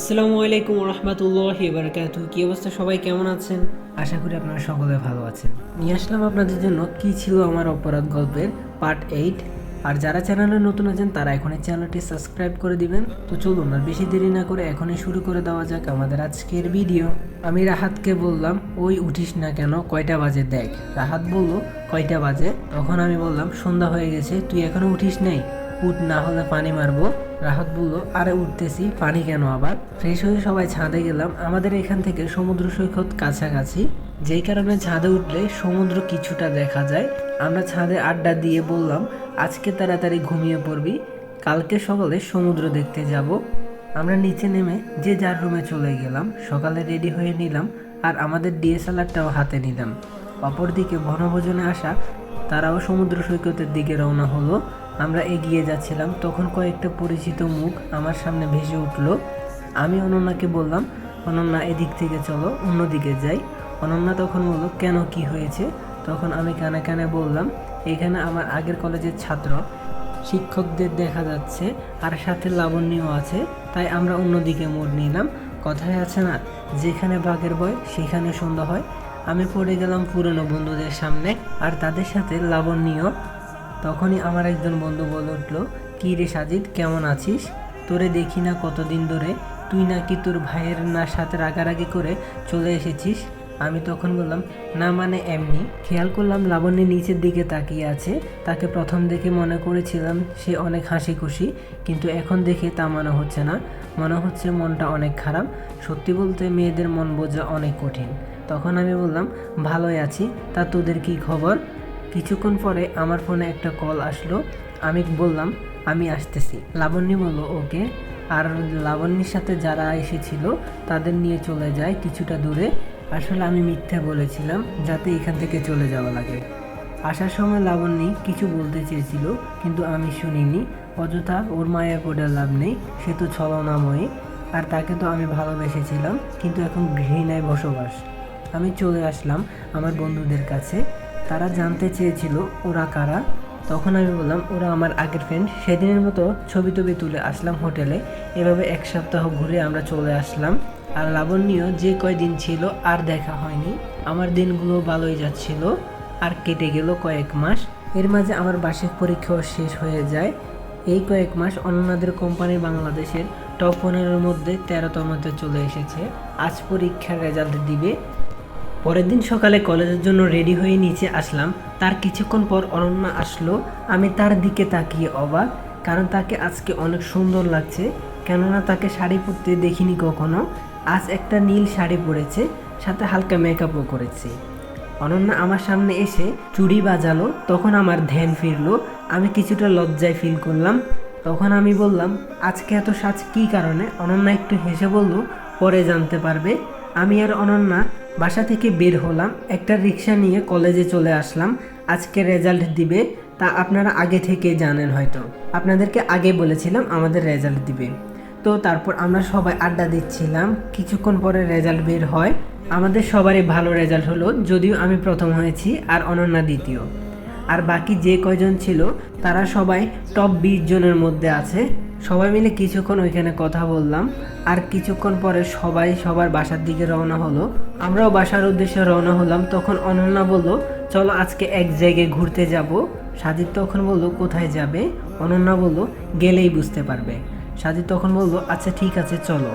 আসসালামু আলাইকুম রহমতুল্লাহ বারকাত কি অবস্থা? সবাই কেমন আছেন? আশা করি আপনারা সকলে ভালো আছেন। নিয়ে আসলাম আপনাদের জন্য কি ছিল আমার অপরাধ গল্পের পার্ট এইট। আর যারা চ্যানেলে নতুন আছেন, তারা এখন এই চ্যানেলটি সাবস্ক্রাইব করে দিবেন। তো চলুন, আর বেশি দেরি না করে এখনই শুরু করে দেওয়া যাক আমাদের আজকের ভিডিও। আমি রাহাতকে বললাম, ওই উঠিস না কেন? কয়টা বাজে দেখ। রাহাত বলল, কয়টা বাজে? তখন আমি বললাম, সন্ধ্যা হয়ে গেছে, তুই এখনও উঠিস নাই? উঠ না হলে পানি মারবো। রাহাত বলল, আরে উঠতেছি, পানি কেন আবার? ফ্রেশ হয়ে সবাই ছাদে গেলাম। আমাদের এখান থেকে সমুদ্র সৈকত কাছাকাছি। যেই কারণে ছাদে উঠলে সমুদ্র কিছুটা দেখা যায়। আমরা ছাদে আড্ডা দিয়ে বললাম, আজকে তাড়াতাড়ি ঘুমিয়ে পড়বি। কালকে সকালে সমুদ্র দেখতে যাব। আমরা নিচে নেমে যে যার রুমে চলে গেলাম। সকালে রেডি হয়ে নিলাম আর আমাদের ডিএসএলআরটাও হাতে নিলাম। অপরদিকে বনভোজনে আসা তারাও সমুদ্র সৈকতের দিকে রওনা হলো। আমরা এগিয়ে যাচ্ছিলাম, তখন কয়েকটা পরিচিত মুখ আমার সামনে ভেসে উঠল। আমি অনন্যাকে বললাম, অনন্যা, এদিক থেকে চলো, অন্যদিকে যাই। অনন্যা তখন বলল, কেন, কি হয়েছে? তখন আমি কানে কানে বললাম, এখানে আমার আগের কলেজের ছাত্র। শিক্ষকদের দেখা যাচ্ছে, আর সাথে লাবণ্যও আছে, তাই আমরা অন্যদিকে মোড় নিলাম। কথায় আছে না, যেখানে বাঘের বয় সেখানে সন্ধ্যা হয়। আমি পড়ে গেলাম পুরনো বন্ধুদের সামনে, আর তাদের সাথে লাবণ্যও তখনই আমার একজন বন্ধু বলে উঠল, কী রে সাজিদ, কেমন আছিস? তোরে দেখি না কতদিন ধরে। তুই নাকি তোর ভাইয়ের না সাথে রাগারাগি করে চলে এসেছিস? আমি তখন বললাম, না মানে এমনি। খেয়াল করলাম লাবণ্য নিচের দিকে তাকিয়ে আছে। তাকে প্রথম দেখে মনে করেছিলাম সে অনেক হাসি খুশি কিন্তু এখন দেখে তা মনে হচ্ছে না। মনে হচ্ছে মনটা অনেক খারাপ। সত্যি বলতে মেয়েদের মন বোঝা অনেক কঠিন। তখন আমি বললাম, ভালোই আছি। তা তোদের কি খবর? কিছুক্ষণ পরে আমার ফোনে একটা কল আসলো। আমি বললাম, আমি আসতেছি। লাবণ্য বলল, ওকে। আর লাবণ্যের সাথে যারা এসেছিল, তাদের নিয়ে চলে যায় কিছুটা দূরে। আসলে আমি মিথ্যা বলেছিলাম, যাতে এখান থেকে চলে যাওয়া লাগে। আসার সময় লাবণ্যি কিছু বলতে চেয়েছিল, কিন্তু আমি শুনিনি। অযথা ওর মায়ের পড়ে লাভ নেই, সে তো ছলনাময়ী। আর তাকে তো আমি ভালোবেসেছিলাম, কিন্তু এখন ঘৃণায় বসবাস। আমি চলে আসলাম আমার বন্ধুদের কাছে। তারা জানতে চেয়েছিল ওরা কারা। তখন আমি বললাম, ওরা আমার আগের ফ্রেন্ড সেদিনের মতো ছবি টবি তুলে আসলাম হোটেলে। এভাবে এক সপ্তাহ ঘুরে আমরা চলে আসলাম। আর লাবণ্য যে কয়দিন ছিল আর দেখা হয়নি। আমার দিনগুলো ভালোই যাচ্ছিল আর কেটে গেল কয়েক মাস। এর মাঝে আমার বার্ষিক পরীক্ষাও শেষ হয়ে যায়। এই কয়েক মাস অন্যদের কোম্পানি বাংলাদেশের টপ পনেরোর মধ্যে তেরোতমতে চলে এসেছে। আজ পরীক্ষার রেজাল্ট দিবে। পরের দিন সকালে কলেজের জন্য রেডি হয়ে নিচে আসলাম। তার কিছুক্ষণ পর অনন্যা আসলো। আমি তার দিকে তাকিয়ে অবাক, কারণ তাকে আজকে অনেক সুন্দর লাগছে। কেননা তাকে শাড়ি পরতে দেখিনি কখনো। আজ একটা নীল শাড়ি পরেছে, সাথে হালকা মেকআপও করেছে। অনন্যা আমার সামনে এসে চুড়ি বাজালো, তখন আমার ধ্যান ফিরলো। আমি কিছুটা লজ্জায় ফিল করলাম। তখন আমি বললাম, আজকে এত সাজ কী কারণে? অনন্যা একটু হেসে বলল, পরে জানতে পারবে। আমি আর অনন্যা বাসা থেকে বের হলাম, একটা রিক্সা নিয়ে কলেজে চলে আসলাম। আজকে রেজাল্ট দিবে, তা আপনারা আগে থেকে জানেন হয়তো। আপনাদেরকে আগে বলেছিলাম আমাদের রেজাল্ট দিবে। তো তারপর আমরা সবাই আড্ডা দিচ্ছিলাম, কিছুক্ষণ পরে রেজাল্ট বের হয়। আমাদের সবারই ভালো রেজাল্ট হলো, যদিও আমি প্রথম হয়েছি আর অনন্যা দ্বিতীয়। আর বাকি যে কয়জন ছিল, তারা সবাই টপ বিশ জনের মধ্যে আছে। সবাই মিলে কিছুক্ষণ ওইখানে কথা বললাম, আর কিছুক্ষণ পরে সবাই সবার বাসার দিকে রওনা হলো। আমরাও বাসার উদ্দেশ্যে রওনা হলাম, তখন অনন্যা বলল, চলো আজকে এক জায়গায় ঘুরতে যাব। সাজিদ তখন বলল, কোথায় যাবে? অনন্যা বলল, গেলেই বুঝতে পারবে। সাজিদ তখন বলল আচ্ছা ঠিক আছে, চলো।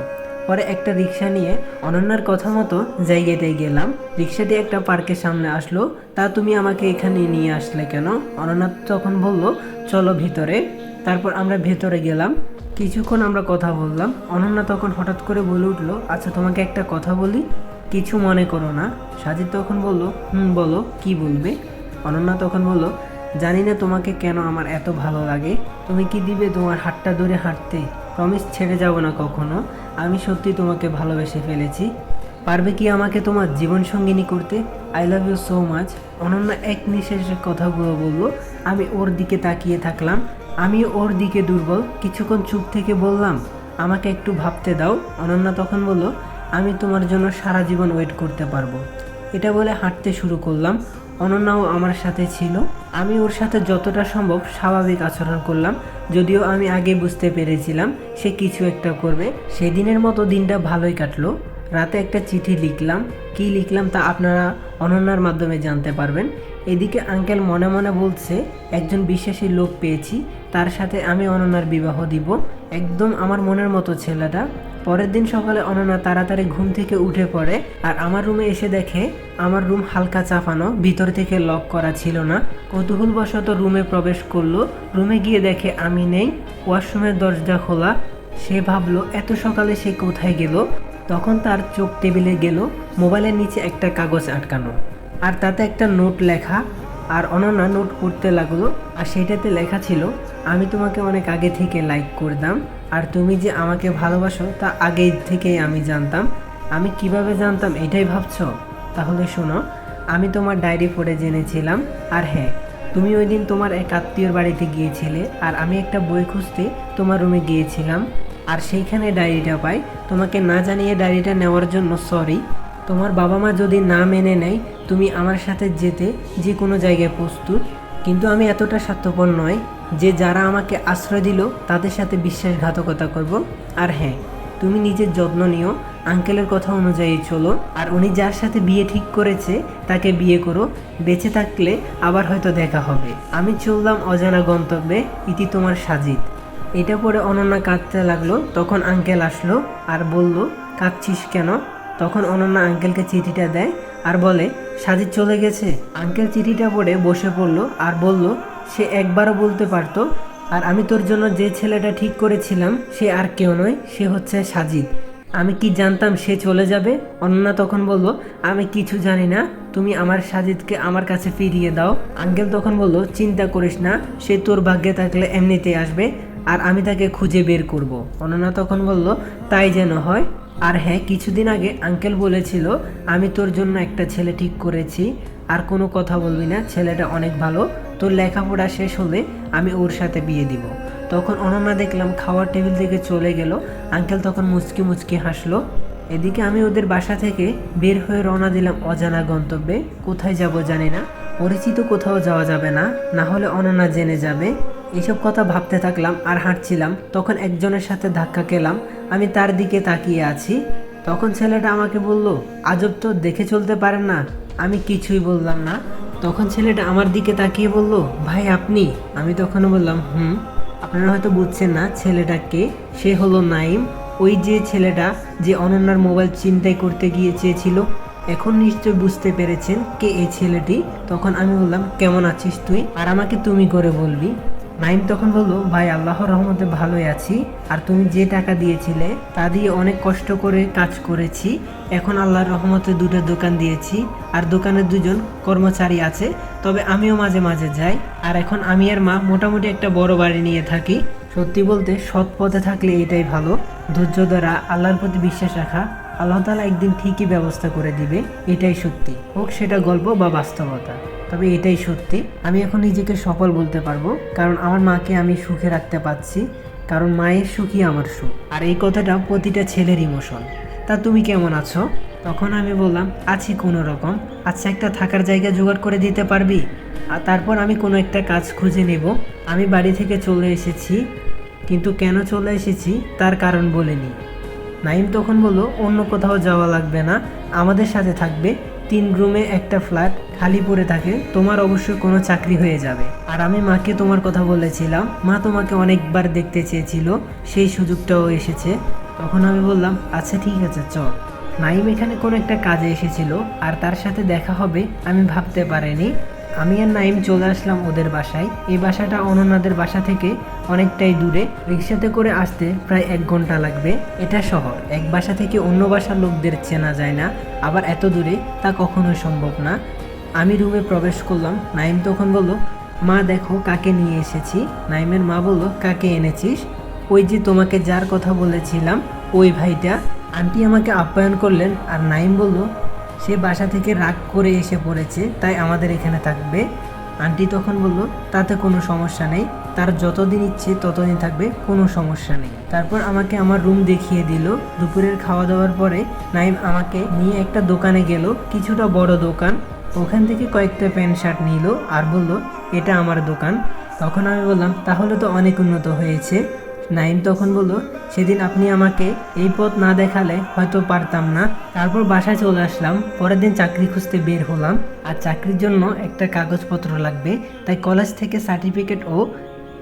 পরে একটা রিক্সা নিয়ে অনন্যার কথা মতো জায়গাটায় গেলাম। রিক্সাটি একটা পার্কের সামনে আসলো। তা তুমি আমাকে এখানে নিয়ে আসলে কেন? অনন্যা তখন বলল, চলো ভিতরে। তারপর আমরা ভেতরে গেলাম। কিছুক্ষণ আমরা কথা বললাম। অনন্যা তখন হঠাৎ করে বলে উঠল আচ্ছা তোমাকে একটা কথা বলি? কিছু মনে করো না। সাজিদ তখন বলল, হুম, বলো, কি বলবে? অনন্যা তখন বলল, জানি না তোমাকে কেন আমার এত ভালো লাগে। তুমি কি দিবে তোমার হাতটা ধরে হাঁটতে? প্রমিস ছেড়ে যাব না কখনো। আমি সত্যি তোমাকে ভালোবেসে ফেলেছি। পারবে কি আমাকে তোমার জীবন সঙ্গিনী করতে? I love you so much Ananya এক নিঃশ্বাসের কথাগুলো বলল, আমি ওর দিকে তাকিয়ে থাকলাম। আমি ওর দিকে দুর্বল। কিছুক্ষণ চুপ থেকে বললাম, আমাকে একটু ভাবতে দাও। অনন্যা তখন বলল, আমি তোমার জন্য সারা জীবন ওয়েট করতে পারব। এটা বলে হাঁটতে শুরু করলাম। অনন্যাও আমার সাথে ছিল। আমি ওর সাথে যতটা সম্ভব স্বাভাবিক আচরণ করলাম, যদিও আমি আগে বুঝতে পেরেছিলাম সে কিছু একটা করবে। সেদিনের মতো দিনটা ভালোই কাটলো। রাতে একটা চিঠি লিখলাম। কি লিখলাম তা আপনারা অনন্যার মাধ্যমে জানতে পারবেন। এদিকে আঙ্কেল মনে মনে বলছে, একজন বিশ্বাসী লোক পেয়েছি, তার সাথে আমি অনন্যার বিবাহ দিব। একদম আমার মনের মতো ছেলেটা। পরের দিন সকালে অনন্যা তাড়াতাড়ি ঘুম থেকে উঠে পড়ে আর আমার রুমে এসে দেখে আমার রুম হালকা চাপানো, ভিতর থেকে লক করা ছিল না। কৌতূহলবশত রুমে প্রবেশ করল। রুমে গিয়ে দেখে আমি নেই। ওয়াশরুমের দরজা খোলা। সে ভাবলো, এত সকালে সে কোথায় গেল? তখন তার চোখ টেবিলে গেল, মোবাইলের নিচে একটা কাগজ আটকানো। আর তাতে একটা নোট লেখা। আর অনন্যা নোট পড়তে লাগল। আর সেটাতে লেখা ছিল, আমি তোমাকে অনেক আগে থেকে লাইক করতাম। আর তুমি যে আমাকে ভালোবাসো, তা আগে থেকেই আমি জানতাম। আমি কীভাবে জানতাম এটাই ভাবছ? তাহলে শোনো, আমি তোমার ডায়েরি পড়ে জেনেছিলাম, আর হ্যাঁ তুমি ওই দিন তোমার এক আত্মীয়র বাড়িতে গিয়েছিলে, আর আমি একটা বই খুঁজতে তোমার রুমে গিয়েছিলাম, আর সেইখানে ডায়েরিটা পাই। তোমাকে না জানিয়ে ডায়েরিটা নেওয়ার জন্য সরি তোমার বাবা মা যদি না মেনে নেয়, তুমি আমার সাথে যেতে যে কোনো জায়গায় প্রস্তুত। কিন্তু আমি এতটা স্বার্থপর নয় যে যারা আমাকে আশ্রয় দিল, তাদের সাথে বিশ্বাসঘাতকতা করব। আর হ্যাঁ তুমি নিজের যত্ন নিও। আঙ্কেলের কথা অনুযায়ী চলো। আর উনি যার সাথে বিয়ে ঠিক করেছে, তাকে বিয়ে করো। বেঁচে থাকলে আবার হয়তো দেখা হবে। আমি চললাম অজানা গন্তব্যে, ইতি তোমার সাজিদ। এটা পরে অনন্যা কাঁদতে লাগল। তখন আঙ্কেল আসলো আর বলল, কাঁদছিস কেন? তখন অনন্যা আঙ্কেলকে চিঠিটা দেয় আর বলে, সাজিদ চলে গেছে? আঙ্কেল চিঠিটা পড়ে বসে পড়ল আর বলল সে একবারও বলতে পারতো, আর আমি তোর জন্য যে ছেলেটা ঠিক করেছিলাম, সে আর কেউ নয়, সে হচ্ছে সাজিদ। আমি কি জানতাম সে চলে যাবে? অনন্যা তখন বলল, আমি কিছু জানি না, তুমি আমার সাজিদকে আমার কাছে ফিরিয়ে দাও। আঙ্কেল তখন বলল, চিন্তা করিস না, সে তোর ভাগ্যে থাকলে এমনিতেই আসবে, আর আমি তাকে খুঁজে বের করব। অনন্যা তখন বলল, তাই যেন হয়। আর হ্যাঁ কিছুদিন আগে আঙ্কেল বলেছিল, আমি তোর জন্য একটা ছেলে ঠিক করেছি, আর কোনো কথা বলবি না, ছেলেটা অনেক ভালো। তোর লেখাপড়া শেষ হলে আমি ওর সাথে বিয়ে দিব। তখন অনন্যা দেখলাম খাওয়ার টেবিল থেকে চলে গেল। আঙ্কেল তখন মুচকি মুচকি হাসলো। এদিকে আমি ওদের বাসা থেকে বের হয়ে রওনা দিলাম অজানা গন্তব্যে। কোথায় যাব জানি না। পরিচিত কোথাও যাওয়া যাবে না। না হলে অনন্যা জেনে যাবে। এসব কথা ভাবতে থাকলাম আর হাঁটছিলাম। তখন একজনের সাথে ধাক্কা খেলাম। আমি তার দিকে তাকিয়ে আছি। তখন ছেলেটা আমাকে বলল, আজব তো দেখে চলতে পারেন না। আমি কিছুই বললাম না। তখন ছেলেটা আমার দিকে তাকিয়ে বলল, ভাই, আপনি? আমি তখন বললাম, হুম। আপনারা হয়তো বুঝছেন না ছেলেটাকে সে হলো নাইম। ওই যে ছেলেটা যে অনন্যার মোবাইল চিন্তাই করতে গিয়ে চেয়েছিল, এখন নিশ্চয় বুঝতে পেরেছেন কে এই ছেলেটি? তখন আমি বললাম, কেমন আছিস তুই? আর আমাকে তুমি করে বলবি। নাইম তখন বলল, ভাই, আল্লাহর রহমতে ভালোই আছি। আর তুমি যে টাকা দিয়েছিলে, তা দিয়ে অনেক কষ্ট করে কাজ করেছি। এখন আল্লাহর রহমতে দুটো দোকান দিয়েছি। আর দোকানে দুজন কর্মচারী আছে। তবে আমিও মাঝে মাঝে যাই। আর এখন আমি আর মা মোটামুটি একটা বড় বাড়ি নিয়ে থাকি। সত্যি বলতে, সৎ পথে থাকলে এটাই ভালো। ধৈর্য দ্বারা আল্লাহর প্রতি বিশ্বাস রাখা, আল্লাহ তালা একদিন ঠিকই ব্যবস্থা করে দিবে, এটাই সত্যি। হোক, সেটা গল্প বা বাস্তবতা। তবে এটাই সত্যি। আমি এখন নিজেকে সফল বলতে পারব, কারণ আমার মাকে আমি সুখে রাখতে পারছি, কারণ মায়ের সুখই আমার সুখ। আর এই কথাটা প্রতিটা ছেলের ইমোশন। তা তুমি কেমন আছো? তখন আমি বললাম, আছি কোনো রকম। আচ্ছা একটা থাকার জায়গা জোগাড় করে দিতে পারবি? আর তারপর আমি কোনো একটা কাজ খুঁজে নেব। আমি বাড়ি থেকে চলে এসেছি, কিন্তু কেন চলে এসেছি তার কারণ বলিনি। নাইম তখন বলল, অন্য কোথাও যাওয়া লাগবে না। আমাদের সাথে থাকবে। তিন রুমে একটা ফ্ল্যাট খালি পড়ে থাকে, তোমার অবশ্যই কোনো চাকরি হয়ে যাবে। আর আমি মাকে তোমার কথা বলেছিলাম, মা তোমাকে অনেকবার দেখতে চেয়েছিল, সেই সুযোগটাও এসেছে। তখন আমি বললাম আচ্ছা ঠিক আছে, চল। নাইম এখানে কোনো একটা কাজে এসেছিল, আর তার সাথে দেখা হবে, আমি ভাবতে পারিনি। আমি আর নাইম চলে আসলাম ওদের বাসায়। এই বাসাটা অনন্যাদের বাসা থেকে অনেকটাই দূরে। রিক্সাতে করে আসতে প্রায় এক ঘণ্টা লাগবে। এটা শহর। এক বাসা থেকে অন্য বাসার লোকদের চেনা যায় না। আবার এত দূরে তা কখনোই সম্ভব না। আমি রুমে প্রবেশ করলাম। নাইম তখন বলল, মা, দেখো কাকে নিয়ে এসেছি। নাইমের মা বলল, কাকে এনেছিস? ওই যে তোমাকে যার কথা বলেছিলাম, ওই ভাইটা। আন্টি আমাকে আপ্যায়ন করলেন। আর নাইম বলল, সে বাসা থেকে রাগ করে এসে পড়েছে, তাই আমাদের এখানে থাকবে। আন্টি তখন বলল, তাতে কোনো সমস্যা নেই। তার যতদিন ইচ্ছে ততদিন থাকবে, কোনো সমস্যা নেই। তারপর আমাকে আমার রুম দেখিয়ে দিল। দুপুরের খাওয়া দাওয়ার পরে নাইম আমাকে নিয়ে একটা দোকানে গেল, কিছুটা বড় দোকান। ওখান থেকে কয়েকটা প্যান্ট শার্ট নিল আর বলল, এটা আমার দোকান। তখন আমি বললাম, তাহলে তো অনেক উন্নত হয়েছে। নাইম তখন বলল, সেদিন আপনি আমাকে এই পথ না দেখালে হয়তো পারতাম না। তারপর বাসায় চলে আসলাম, পরের দিন চাকরি খুঁজতে বের হলাম। আর চাকরির জন্য একটা কাগজপত্র লাগবে, তাই কলেজ থেকে সার্টিফিকেট ও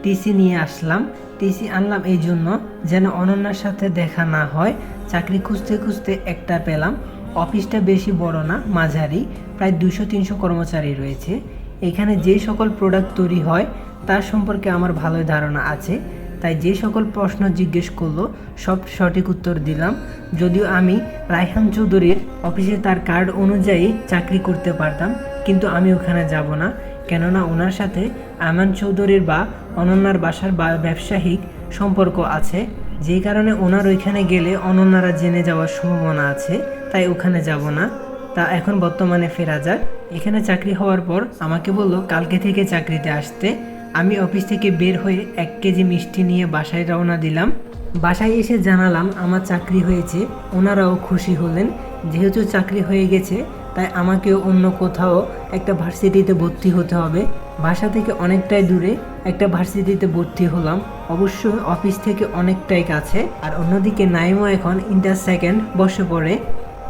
টিসি নিয়ে আসলাম। টিসি আনলাম এই জন্য যেন অনন্যার সাথে দেখা না হয়। চাকরি খুঁজতে খুঁজতে একটা পেলাম। অফিসটা বেশি বড় না, মাঝারি, প্রায় দুশো তিনশো কর্মচারী রয়েছে। এখানে যে সকল প্রোডাক্ট তৈরি হয়, তার সম্পর্কে আমার ভালো ধারণা আছে। তাই যে সকল প্রশ্ন জিজ্ঞেস করল, সব সঠিক উত্তর দিলাম। যদিও আমি রায়হান চৌধুরীর অফিসে তার কার্ড অনুযায়ী চাকরি করতে পারতাম, কিন্তু আমি ওখানে যাব না। কেননা ওনার সাথে আমান চৌধুরীর বা অনন্যার বাসার ব্যবসায়িক সম্পর্ক আছে। যেই কারণে ওনার ওইখানে গেলে অনন্যারা জেনে যাওয়ার সম্ভাবনা আছে। তাই ওখানে যাব না। তা এখন বর্তমানে ফেরা যাক। এখানে চাকরি হওয়ার পর আমাকে বলল, কালকে থেকে চাকরিতে আসতে। আমি অফিস থেকে বের হয়ে এক কেজি মিষ্টি নিয়ে বাসায় রওনা দিলাম। বাসায় এসে জানালাম, আমার চাকরি হয়েছে। ওনারাও খুশি হলেন। যেহেতু চাকরি হয়ে গেছে, তাই আমাকেও অন্য কোথাও একটা ভার্সিটিতে ভর্তি হতে হবে। বাসা থেকে অনেকটাই দূরে একটা ভার্সিটিতে ভর্তি হলাম। অবশ্যই অফিস থেকে অনেকটাই কাছে। আর অন্যদিকে নাইমও এখন ইন্টার সেকেন্ড বসে পড়ে।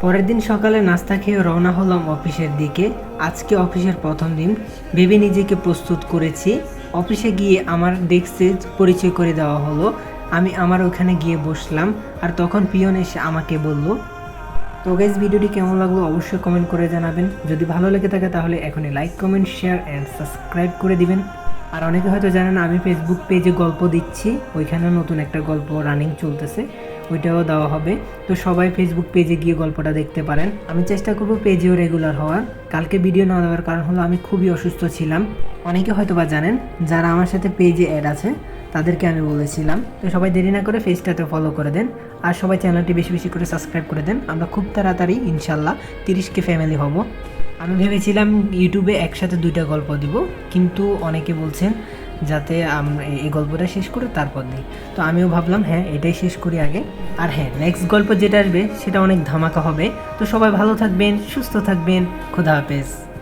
পরের দিন সকালে নাস্তা খেয়ে রওনা হলাম অফিসের দিকে। আজকে অফিসের প্রথম দিন। ভেবে নিজেকে প্রস্তুত করেছি। অফিসে গিয়ে আমার ডেস্কে পরিচয় করে দেওয়া হলো। আমি আমার ওখানে গিয়ে বসলাম আর তখন পিয়ন এসে আমাকে বলল, তো গাইজ ভিডিওটি কেমন লাগল অবশ্যই কমেন্ট করে জানাবেন। যদি ভালো লেগে থাকে তাহলে এখনই like comment share and subscribe করে দিবেন। আর অনেকে হয়তো জানেন আমি ফেসবুক পেজে গল্প দিচ্ছি। ওইখানে নতুন একটা গল্প রানিং চলতেছে। ওইটাও দেওয়া হবে। তো সবাই ফেসবুক পেজে গিয়ে গল্পটা দেখতে পারেন। আমি চেষ্টা করব পেজেও রেগুলার হওয়ার। কালকে ভিডিও না দেওয়ার কারণ হলো আমি খুবই অসুস্থ ছিলাম। অনেকে হয়তো বা জানেন, যারা আমার সাথে পেজে অ্যাড আছে, তাদেরকে আমি বলেছিলাম। তো সবাই দেরি না করে পেজটাতে ফলো করে দেন। আর সবাই চ্যানেলটি বেশি বেশি করে সাবস্ক্রাইব করে দেন। আমরা খুব তাড়াতাড়ি ইনশাল্লাহ তিরিশকে ফ্যামিলি হব। আমি ভেবেছিলাম ইউটিউবে একসাথে দুইটা গল্প দিব, কিন্তু অনেকে বলছেন যাতে আমরা এই গল্পটা শেষ করে তারপর দিই। তো আমিও ভাবলাম হ্যাঁ এটাই শেষ করি আগে। আর হ্যাঁ নেক্সট গল্প যেটা আসবে, সেটা অনেক ধামাকা হবে। তো সবাই ভালো থাকবেন, সুস্থ থাকবেন। খুদা হাফেজ।